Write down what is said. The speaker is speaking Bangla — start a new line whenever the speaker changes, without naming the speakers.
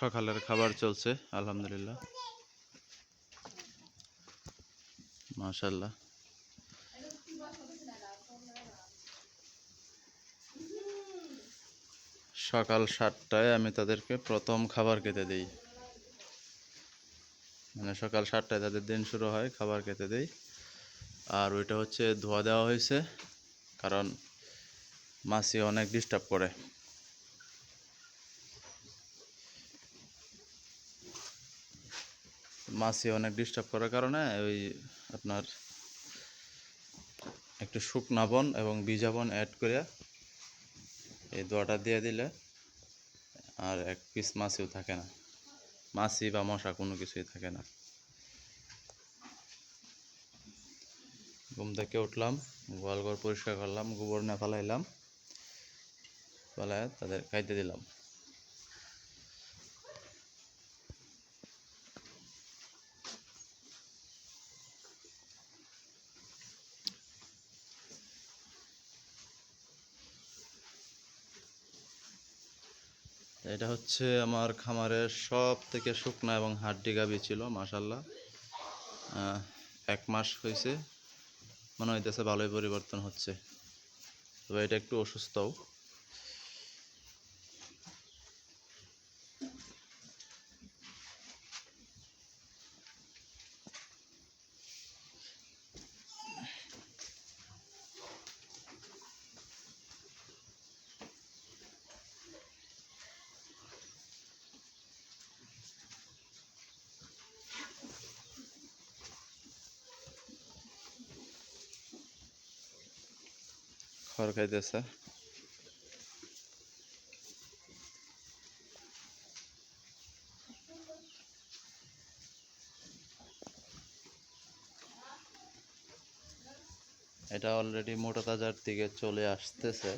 সকালের খাবার চলছে, আলহামদুলিল্লাহ। মাশাল্লাহ সকাল সাতটায় আমি তাদেরকে প্রথম খাবার খেতে দিই। মানে সকাল সাতটায় তাদের দিন শুরু হয়, খাবার খেতে দিই। আর ওইটা হচ্ছে ধোয়া দেওয়া হয়েছে, কারণ মাছি অনেক ডিস্টার্ব করে। মাছি অনেক ডিস্টার্ব করার কারণে ওই আপনার একটু শুকনাবন এবং বীজাবন অ্যাড করে এই দোয়াটা দিয়ে দিলে আর এক পিস মাছিও থাকে না। মাছি বা মশা কোনো কিছুই থাকে না। ঘুম থেকে উঠলাম, গোয়ালঘর পরিষ্কার করলাম, গোবর না ফালাইলাম, ফালায় তাদের খাইতে দিলাম। এটা হচ্ছে আমার খামারের সব থেকে শুকনো এবং হাড্ডি গাবি ছিল মাসাল্লাহ এক মাস হয়েছে মনে হইতেছে ভালোই পরিবর্তন হচ্ছে। তবে এটা একটু অসুস্থও। খড় খাইতেছে। এটা অলরেডি মোটা তাজার দিকে চলে আসতেছে।